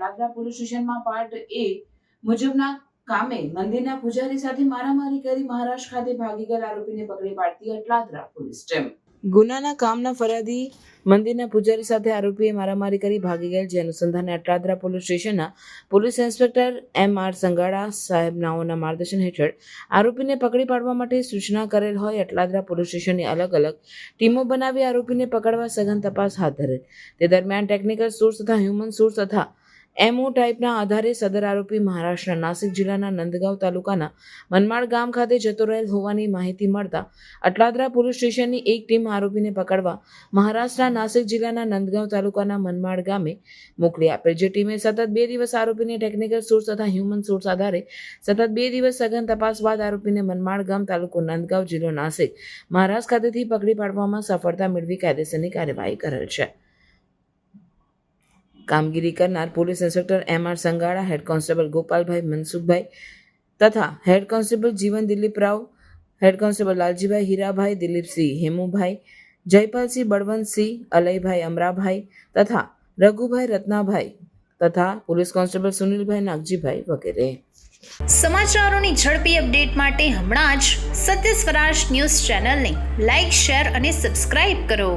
Atladara police સ્ટેશનમાં part A મુજબના કામે મંદિરના પૂજારી સાથે મારામારી કરી મહારાષ્ટ્ર ખાતે ભાગી ગયેલ આરોપીને પકડી પાડતી અટલાદરા પોલીસ ટીમ. ગુનાના કામના ફરિયાદી મંદિરના પૂજારી સાથે આરોપીએ મારામારી કરી ભાગી ગયેલ જે અનુસંધાને અટલાદરા પોલીસ સ્ટેશનના police inspector M R Sangada સાહેબ નાઓના માર્ગદર્શન હેઠળ આરોપીને પકડી પાડવા માટે સૂચના કરેલ હોય અટલાદરા પોલીસ સ્ટેશનની અલગ અલગ ટીમો બનાવી આરોપીને પકડવા સઘન તપાસ હાથ ધરેલ તે દરમિયાન ટેકનિકલ સોર્સ તથા હ્યુમન સોર્સ તથા એમઓ ટાઈપના આધારે સદર આરોપી મહારાષ્ટ્રના નાસિક જિલ્લાના નંદગાંવ તાલુકાના મનમાડ ગામ ખાતે જતો રહેલ હોવાની માહિતી મળતા અટલાદરા પોલીસ સ્ટેશનની એક ટીમ આરોપીને પકડવા મહારાષ્ટ્રના નાસિક જિલ્લાના નંદગાંવ તાલુકાના મનમાડ ગામે મોકલી આપેલ જે ટીમે સતત બે દિવસ આરોપીને ટેકનિકલ સોર્સ તથા હ્યુમન સોર્સ આધારે સતત બે દિવસ સઘન તપાસ બાદ આરોપીને મનમાળ ગામ તાલુકો નંદગાંવ જિલ્લો નાસિક મહારાષ્ટ્ર ખાતેથી પકડી પાડવામાં સફળતા મેળવી કાયદેસરની કાર્યવાહી કરેલ છે. કામગીરી કરનાર police inspector M R Sangala, head constable Gopalbhai Mansukhbhai તથા head constable Jivan Dilip Rao, head constable Laljibhai Hirabhai, Dilipsinh Hemubhai, Jaypalsinh Balvantsinh, Alaybhai Amrabhai તથા રઘુભાઈ રત્નાભાઈ તથા પોલીસ કોન્સ્ટેબલ સુનિલભાઈ નાગજીભાઈ વગેરે. સમાચારોની ઝડપી અપડેટ માટે હમણાં જ સત્ય સ્વરાજ ન્યૂઝ ચેનલને લાઇક શેર અને સબસ્ક્રાઇબ કરો.